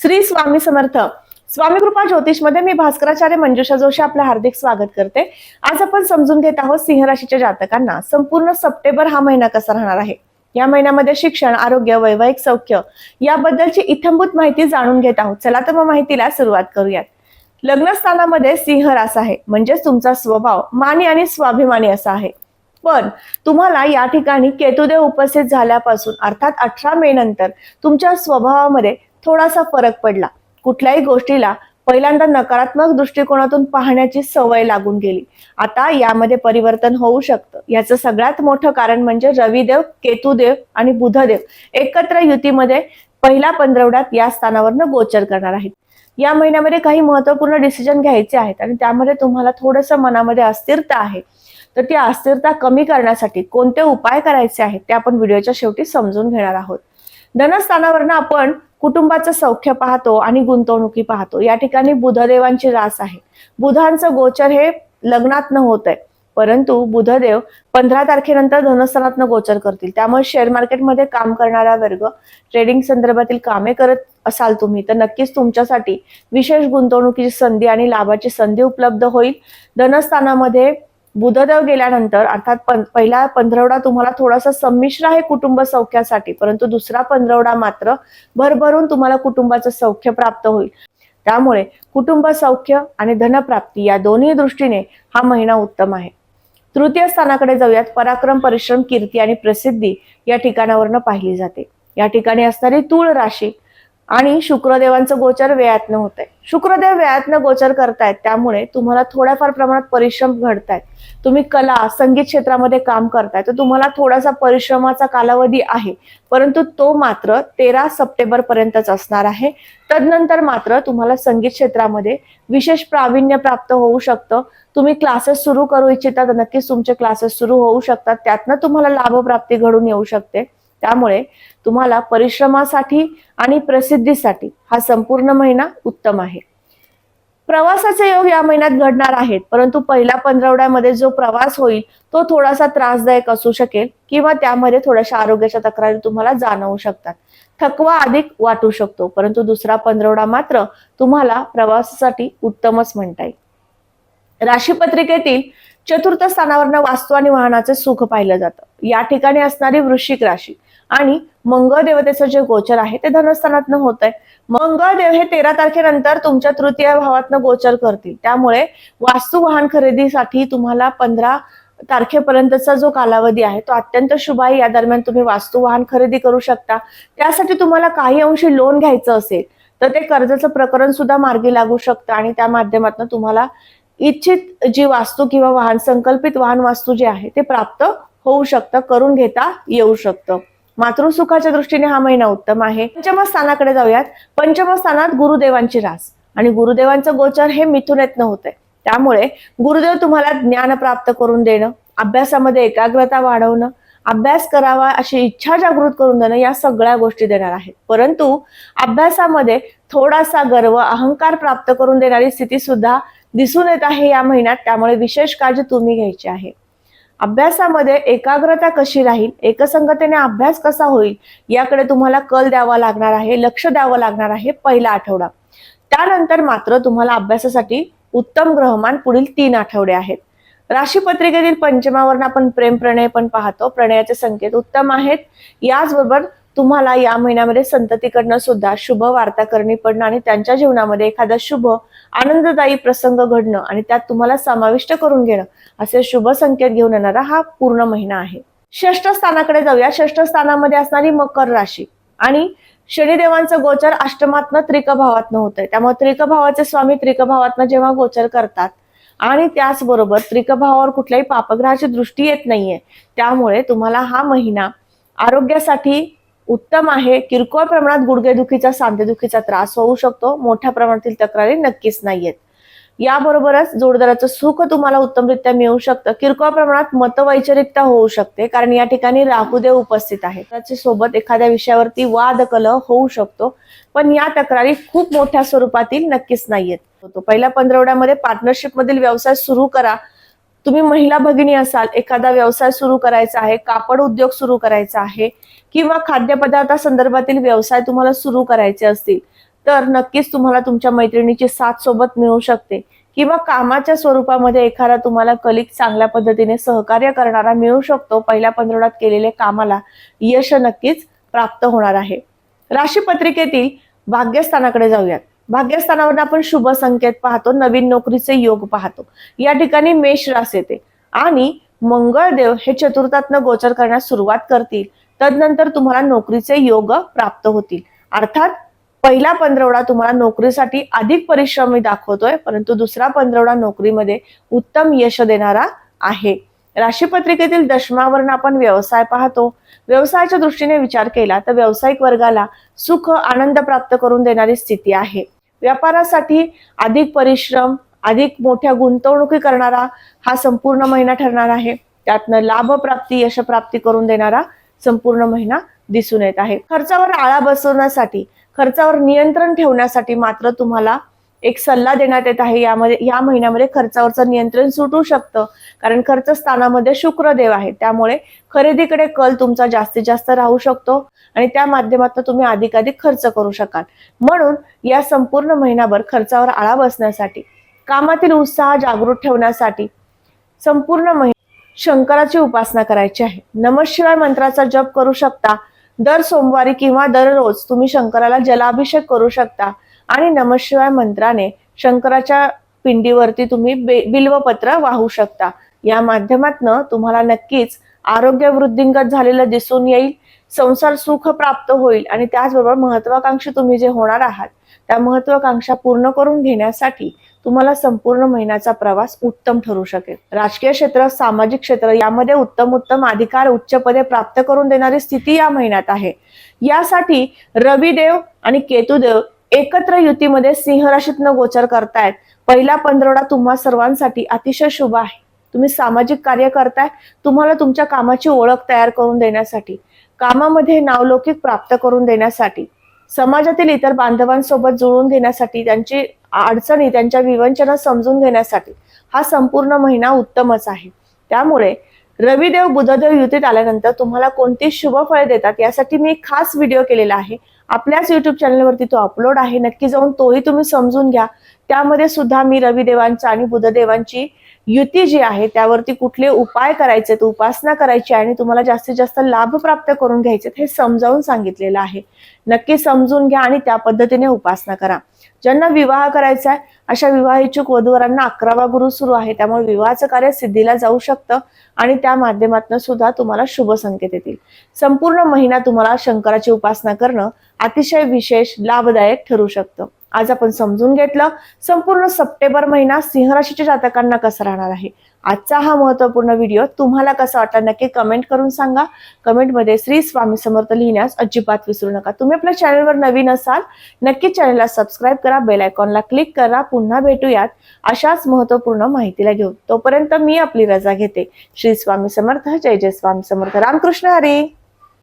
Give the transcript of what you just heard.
श्री स्वामी समर्थ. स्वामी कृपा ज्योतिषमध्ये मी भास्कराचार्य मंजुषा जोशी आपलं हार्दिक स्वागत करते. आज आपण समजून घेत आहोत सिंह राशीच्या जातकांना. संपूर्ण सप्टेंबर हा महिना कसा राहणार आहे? या महिन्यामध्ये शिक्षण आरोग्य वैवाहिक सौख्य याबद्दलची इथंभूत माहिती जाणून घेत आहोत. चला तर मग माहितीला सुरुवात करूयात. लग्नस्थानामध्ये सिंह रास आहे. म्हणजेच तुमचा स्वभाव मानी आणि स्वाभिमानी असा आहे. पण तुम्हाला या ठिकाणी केतुदेव उपस्थित झाल्यापासून अर्थात अठरा मे नंतर तुमच्या स्वभावामध्ये थोडासा फरक पडला. कुठल्याही गोष्टीला पहिल्यांदा नकारात्मक दृष्टिकोनातून पाहण्याची सवय लागून गेली. आता यामध्ये परिवर्तन होऊ शकतं. याचं सगळ्यात मोठं कारण म्हणजे रविदेव केतुदेव आणि बुधदेव एकत्र युतीमध्ये पहिल्या पंधरवड्यात या स्थानावरनं गोचर करणार आहेत. या महिन्यामध्ये काही महत्त्वपूर्ण डिसिजन घ्यायचे आहेत आणि त्यामध्ये तुम्हाला थोडंसं मनामध्ये अस्थिरता आहे. तर ती अस्थिरता कमी करण्यासाठी कोणते उपाय करायचे आहेत ते आपण व्हिडिओच्या शेवटी समजून घेणार आहोत. धनस्थानावरनं आपण कुटुंबाचं सौख्य पाहतो आणि गुंतवणुकी पाहतो. या ठिकाणी बुधदेवांची रास आहे. बुधांचं गोचर हे लग्नात न होत आहे परंतु बुधदेव पंधरा तारखेनंतर धनस्थानातनं गोचर करतील. त्यामुळे शेअर मार्केटमध्ये काम करणारा वर्ग ट्रेडिंग संदर्भातील कामे करत असाल तुम्ही तर नक्कीच तुमच्यासाठी विशेष गुंतवणुकीची संधी आणि लाभाची संधी उपलब्ध होईल. धनस्थानामध्ये बुधदेव गेल्यानंतर अर्थात पहिला पंधरवडा तुम्हाला थोडासा संमिश्र आहे कुटुंब सौख्यासाठी परंतु दुसरा पंधरवडा मात्र भरभरून तुम्हाला कुटुंबाचं सौख्य प्राप्त होईल. त्यामुळे कुटुंब सौख्य आणि धनप्राप्ती या दोन्ही दृष्टीने हा महिना उत्तम आहे. तृतीय स्थानाकडे जाऊयात. पराक्रम परिश्रम कीर्ती आणि प्रसिद्धी या ठिकाणावरनं पाहिली जाते. या ठिकाणी असणारी तूळ राशी आणि शुक्रदेवांचं गोचर वेळातनं होत आहे शुक्रदेव वेळातनं गोचर करतायत त्यामुळे तुम्हाला थोड्याफार प्रमाणात परिश्रम घडतायत. तुम्ही कला संगीत क्षेत्रामध्ये काम करताय तर तुम्हाला थोडासा परिश्रमाचा कालावधी आहे. परंतु तो मात्र तेरा सप्टेंबर पर्यंतच असणार आहे. तदनंतर मात्र तुम्हाला संगीत क्षेत्रामध्ये विशेष प्रावीण्य प्राप्त होऊ शकतं. तुम्ही क्लासेस सुरू करू इच्छिता तर नक्कीच तुमचे क्लासेस सुरू होऊ शकतात. त्यातनं तुम्हाला लाभप्राप्ती घडून येऊ शकते. त्यामुळे तुम्हाला परिश्रमासाठी आणि प्रसिद्धीसाठी हा संपूर्ण महिना उत्तम आहे. प्रवासाचे योग या महिन्यात घडणार आहेत परंतु पहिल्या पंधरवड्यामध्ये जो प्रवास होईल तो थोडासा त्रासदायक असू शकेल किंवा त्यामध्ये थोड्याशा आरोग्याच्या तक्रारी तुम्हाला जाणवू शकतात. थकवा अधिक वाटू शकतो परंतु दुसरा पंधरवडा मात्र तुम्हाला प्रवासासाठी उत्तमच म्हणता येईल. राशीपत्रिकेतील चतुर्थ स्थानावरनं वास्तू आणि वाहनाचे सुख पाहिलं जातं. या ठिकाणी असणारी वृश्चिक राशी आणि मंगळ देवतेचं जे गोचर आहे ते धनस्थानातनं होत आहे मंगळदेव हे तेरा तारखेनंतर तुमच्या तृतीय भावातनं गोचर करतील. त्यामुळे वास्तू वाहन खरेदीसाठी तुम्हाला पंधरा तारखेपर्यंतचा जो कालावधी आहे तो अत्यंत शुभ आहे. या दरम्यान तुम्ही वास्तू वाहन खरेदी करू शकता. त्यासाठी तुम्हाला काही अंशी लोन घ्यायचं असेल तर ते कर्जाचं प्रकरण सुद्धा मार्गी लागू शकतं आणि त्या माध्यमातून तुम्हाला इच्छित जी वास्तू किंवा वाहन संकल्पित वाहन वास्तू जे आहे ते प्राप्त होऊ शकतं करून घेता येऊ शकतं. मातृसुखाच्या दृष्टीने हा महिना उत्तम आहे. पंचम स्थानाकडे जाऊयात. पंचम स्थानात गुरुदेवांची रास आणि गुरुदेवांचं गोचर हे मिथुनेतनं होत आहे त्यामुळे गुरुदेव तुम्हाला ज्ञान प्राप्त करून देणं अभ्यासामध्ये एकाग्रता वाढवणं अभ्यास करावा अशी इच्छा जागृत करून देणं या सगळ्या गोष्टी देणार आहेत. परंतु अभ्यासामध्ये थोडासा गर्व अहंकार प्राप्त करून देणारी स्थिती सुद्धा दिसून येत आहे या महिन्यात. त्यामुळे विशेष काळजी तुम्ही घ्यायची आहे. अभ्यासामध्ये एकाग्रता कशी राहील? एकसंगतेने अभ्यास कसा होईल? याकडे तुम्हाला कल द्यावा लागणार आहे लक्ष द्यावं लागणार आहे पहिला आठवडा. त्यानंतर मात्र तुम्हाला अभ्यासासाठी उत्तम ग्रहमान पुढील तीन आठवडे आहेत. राशीपत्रिकेतील पंचमावरून आपण प्रेम प्रणय पण पाहतो. प्रणयाचे संकेत उत्तम आहेत. याचबरोबर तुम्हाला या महिन्यामध्ये संततीकडनं सुद्धा शुभ वार्ता करणी पडणं आणि त्यांच्या जीवनामध्ये एखादा शुभ आनंददायी प्रसंग घडणं आणि त्यात तुम्हाला समाविष्ट करून घेणं असे शुभ संकेत घेऊन येणारा हा पूर्ण महिना आहे. षष्ठ स्थानाकडे जाऊया. षष्ठ स्थानामध्ये असणारी मकर राशी आणि शनिदेवांचं गोचर अष्टमातनं त्रिकभावातनं होतंय. त्यामुळे त्रिकभावाचे स्वामी त्रिकभावातनं जेव्हा गोचर करतात आणि त्याचबरोबर त्रिकभावावर कुठल्याही पापग्रहाची दृष्टी येत नाहीये त्यामुळे तुम्हाला हा महिना आरोग्यासाठी उत्तम आहे. किरकोळ प्रमाणात गुडघेदुखीचा सांधेदुखीचा त्रास होऊ शकतो. मोठ्या प्रमाणातील तक्रारी नक्कीच नाहीयेत. याबरोबरच जोडदाराचं सुख तुम्हाला उत्तमरित्या मिळू शकतं. किरकोळ प्रमाणात मतवैचारिकता होऊ शकते कारण या ठिकाणी राहुदेव उपस्थित आहे त्याच्या सोबत एखाद्या विषयावरती वाद कलह होऊ शकतो पण या तक्रारी खूप मोठ्या स्वरूपातील नक्कीच नाहीयेत. पहिल्या पंधरवड्यामध्ये पार्टनरशिप मधील व्यवसाय सुरू करा. तुम्ही महिला भगिनी असाल एखादा व्यवसाय सुरू करायचा आहे कापड उद्योग सुरू करायचा आहे किंवा खाद्यपदार्था संदर्भातील व्यवसाय तुम्हाला सुरू करायचे असतील तर नक्कीच तुम्हाला तुमच्या मैत्रिणीची साथ सोबत मिळू शकते. किंवा कामाच्या स्वरूपामध्ये एखादा तुम्हाला कलिक चांगल्या पद्धतीने सहकार्य करणारा मिळू शकतो. पहिल्या पंधरवड्यात केलेल्या कामाला यश नक्कीच प्राप्त होणार आहे. राशीपत्रिकेतील भाग्यस्थानाकडे जाऊयात. भाग्यस्थानावर आपण शुभ संकेत पाहतो नवीन नोकरीचे योग पाहतो. या ठिकाणी मेष रास येते. आणि मंगळदेव हे चतुर्थातनं गोचर करण्यास सुरुवात करतील. तदनंतर तुम्हाला नोकरीचे योग प्राप्त होतील. अर्थात पहिला पंधरवडा तुम्हाला नोकरीसाठी अधिक परिश्रमी दाखवतोय परंतु दुसरा पंधरवडा नोकरीमध्ये उत्तम यश देणारा आहे. राशीपत्रिकेतील दशमावरून आपण व्यवसाय पाहतो. व्यवसायाच्या दृष्टीने विचार केला तर व्यावसायिक वर्गाला सुख आनंद प्राप्त करून देणारी स्थिती आहे. व्यापारासाठी अधिक परिश्रम अधिक मोठ्या गुंतवणुकी करणारा हा संपूर्ण महिना ठरणार आहे. त्यातनं लाभ प्राप्ती यशप्राप्ती करून देणारा संपूर्ण महिना दिसून येत आहे. खर्चावर आळा बसवण्यासाठी खर्चावर नियंत्रण ठेवण्यासाठी मात्र तुम्हाला एक सल्ला देण्यात येत आहे. यामध्ये या महिन्यामध्ये खर्चावरचं नियंत्रण सुटू शकतं. कारण खर्च स्थानामध्ये शुक्रदेव आहे त्यामुळे खरेदीकडे कल तुमचा जास्तीत जास्त राहू शकतो आणि त्या माध्यमातून तुम्ही अधिकाधिक खर्च करू शकाल. म्हणून या संपूर्ण महिनाभर खर्चावर आळा बसण्यासाठी कामातील उत्साह जागृत ठेवण्यासाठी संपूर्ण महिना शंकराची उपासना करायची आहे. नमशिवाय मंत्राचा जप करू शकता. दर सोमवारी किंवा दररोज तुम्ही शंकराला जलाभिषेक करू शकता. आणि नमशिवाय मंत्राने शंकराच्या पिंडीवरती तुम्ही बिल्वपत्र वाहू शकता. या माध्यमातनं तुम्हाला नक्कीच आरोग्य वृद्धिंगत झालेलं दिसून येईल संसार सुख प्राप्त होईल आणि त्याचबरोबर महत्वाकांक्षी तुम्ही जे होणार आहात त्या महत्वाकांक्षा पूर्ण करून घेण्यासाठी तुम्हाला संपूर्ण महिन्याचा प्रवास उत्तम ठरू शकेल. राजकीय क्षेत्र सामाजिक क्षेत्र यामध्ये उत्तम उत्तम अधिकार उच्च पदे प्राप्त करून देणारी स्थिती या महिन्यात आहे. यासाठी रविदेव आणि केतुदेव एकत्र युतीमध्ये सिंह राशीतनं गोचर करतायत. पहिला पंधरवडा तुम्हा सर्वांसाठी अतिशय शुभ आहे. तुम्ही सामाजिक कार्य करताय तुम्हाला तुमच्या कामाची ओळख तयार करून देण्यासाठी कामामध्ये नावलौकिक प्राप्त करून देण्यासाठी समाजातील इतर बांधवांसोबत जुळून घेण्यासाठी त्यांची अडचणी त्यांच्या विवंचना समजून घेण्यासाठी हा संपूर्ण महिना उत्तमच आहे. त्यामुळे रविदेव बुधदेव युतीत आल्यानंतर तुम्हाला कोणती शुभ फळे देतात यासाठी मी एक खास व्हिडिओ केलेला आहे. आपल्याच युट्यूब चॅनलवरती तो अपलोड आहे. नक्की जाऊन तोही तुम्ही समजून घ्या. त्यामध्ये सुद्धा मी रविदेवांचा आणि बुधदेवांची युती जी आहे त्यावरती कुठले उपाय करायचे उपासना करायची आणि तुम्हाला जास्तीत जास्त लाभ प्राप्त करून घ्यायचे हे समजावून सांगितलेलं आहे. नक्की समजून घ्या आणि त्या पद्धतीने उपासना करा. ज्यांना विवाह करायचा आहे अशा विवाह इच्छुक वधूवरांना अकरावा गुरु सुरू आहे त्यामुळे विवाहाचं कार्य सिद्धीला जाऊ शकतं आणि त्या माध्यमातून सुद्धा तुम्हाला शुभ संकेत येतील. संपूर्ण महिना तुम्हाला शंकराची उपासना करणं अतिशय विशेष लाभदायक ठरू शकतं. आज आपण समजून घेतलं. संपूर्ण सप्टेंबर महिना सिंहराशीच्या जातकांना कसा राहणार आहे? आजचा हा महत्त्वपूर्ण व्हिडिओ तुम्हाला कसा वाटला नक्की कमेंट करून सांगा. कमेंटमध्ये श्री स्वामी समर्थ लिहिण्यास अजिबात विसरू नका. तुम्ही आपल्या चॅनलवर नवीन असाल नक्की चॅनलला सबस्क्राईब करा बेल आयकॉनला क्लिक करा. पुन्हा भेटूयात अशाच महत्त्वपूर्ण माहितीला घेऊ तोपर्यंत मी आपली रजा घेते. श्री स्वामी समर्थ. जय जय स्वामी समर्थ. रामकृष्ण हरी.